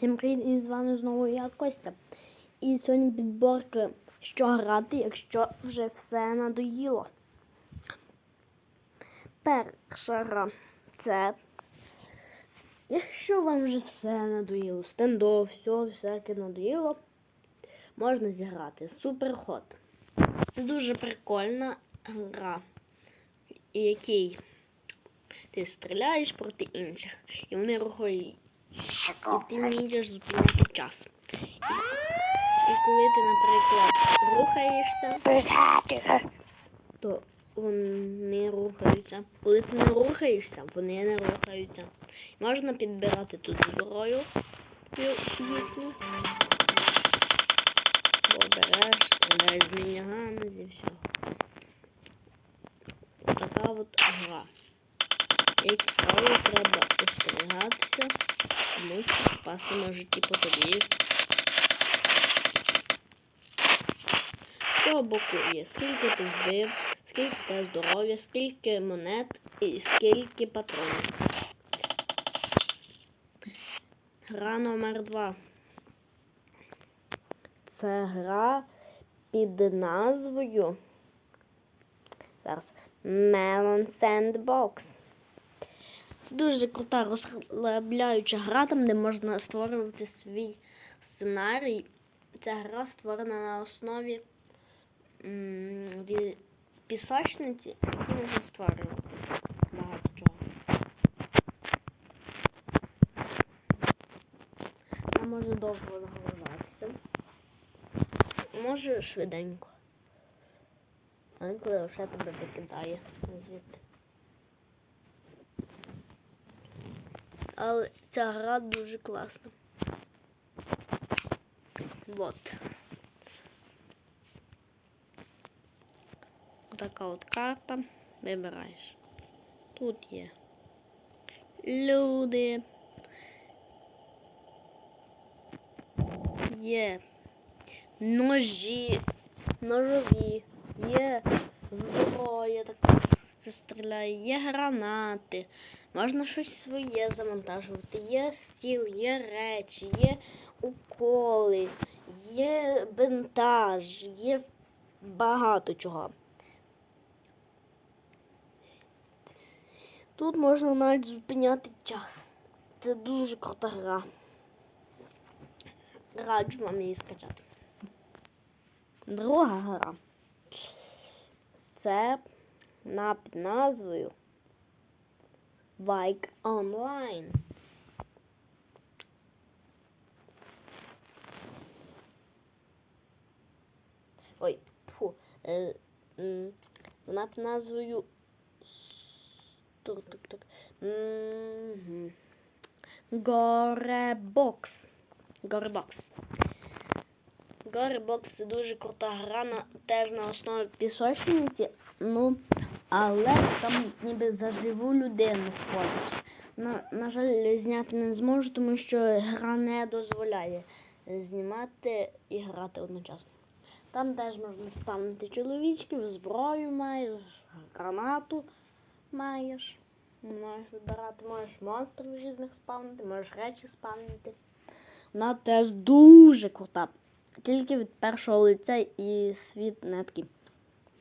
Всім привіт, і з вами знову я Костя. І сьогодні підборка, що грати, якщо вже все надоїло. Перша гра це. Якщо вам вже все надоїло, стендов, все, всяке надоїло, можна зіграти. Суперход. Це дуже прикольна гра, в якій ти стріляєш проти інших, і вони рухають і ти вмієш зупиняти час. І, і коли ти, наприклад, рухаєшся, то вони рухаються. Коли ти не рухаєшся, вони не рухаються. Можна підбирати тут зброю їхню. Бо береш, стріляєш з мінігами і все. Така от гра. Як цікаво, треба остерігатися, тому що попасти можуть і по тобі. З цього боку є скільки ти вбив, скільки тебе здоров'я, скільки монет і скільки патронів. Гра номер два. Це гра під назвою. Зараз Melon Sandbox. Це дуже крута розслабляюча гра, там де можна створювати свій сценарій. Ця гра створена на основі пісочниці, які можна створювати багато чого. А може довго загружатися. Може швиденько. А інколи вже тебе викидає звідти. Але ця гра дуже класна. Вот. Така от карта. Вибираєш. Тут є люди. Є ножі, ножові, є зброя така, що стріляє, є гранати. Можна щось своє завантажувати. Є стіл, є речі, є уколи, є бинтаж, є багато чого. Тут можна навіть зупиняти час. Це дуже крута гра. Раджу вам її скачати. Друга гра. Це на під назвою Вайк онлайн. Ой, фу. Е, м, вона під назвою тук. Горебокс. Горебокс. Горебокс це дуже крута гра, на, теж на основі пісочниці. Ну, але там ніби за живу людину ходиш. На, на жаль, зняти не зможу, тому що гра не дозволяє знімати і грати одночасно. Там теж можна спавнити чоловічків, зброю маєш, гранату маєш. Можеш вибирати, можеш монстрів різних спавнити, можеш речі спавнити. Вона теж дуже крута. Тільки від першого лиця і світ не такий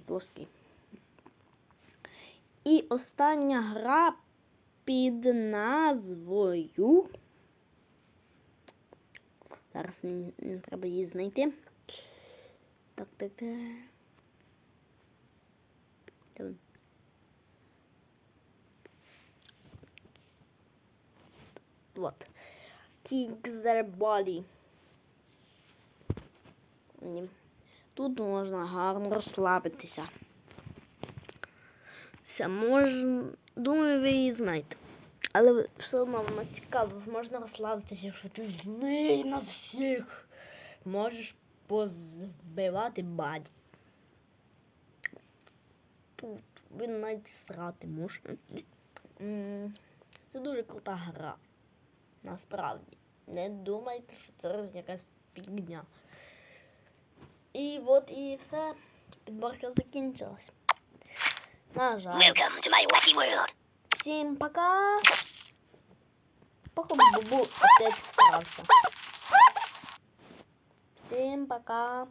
плоский. І остання гра під назвою. Зараз мені треба її знайти. Так, так, так. Вот. King's Ні. Тут можна гарно розслабитися. Все, можна, думаю, ви її знаєте. Але все одно воно цікаво, можна розслабитися, якщо ти злий на всіх. Можеш позбивати баді. Тут він навіть срати може. Це дуже крута гра. Насправді. Не думайте, що це якась фігня. І от і все. Підборка закінчилась. На жаль. Welcome to my wacky world. Всем пока. Походу Бубу опять всрался. Всем пока.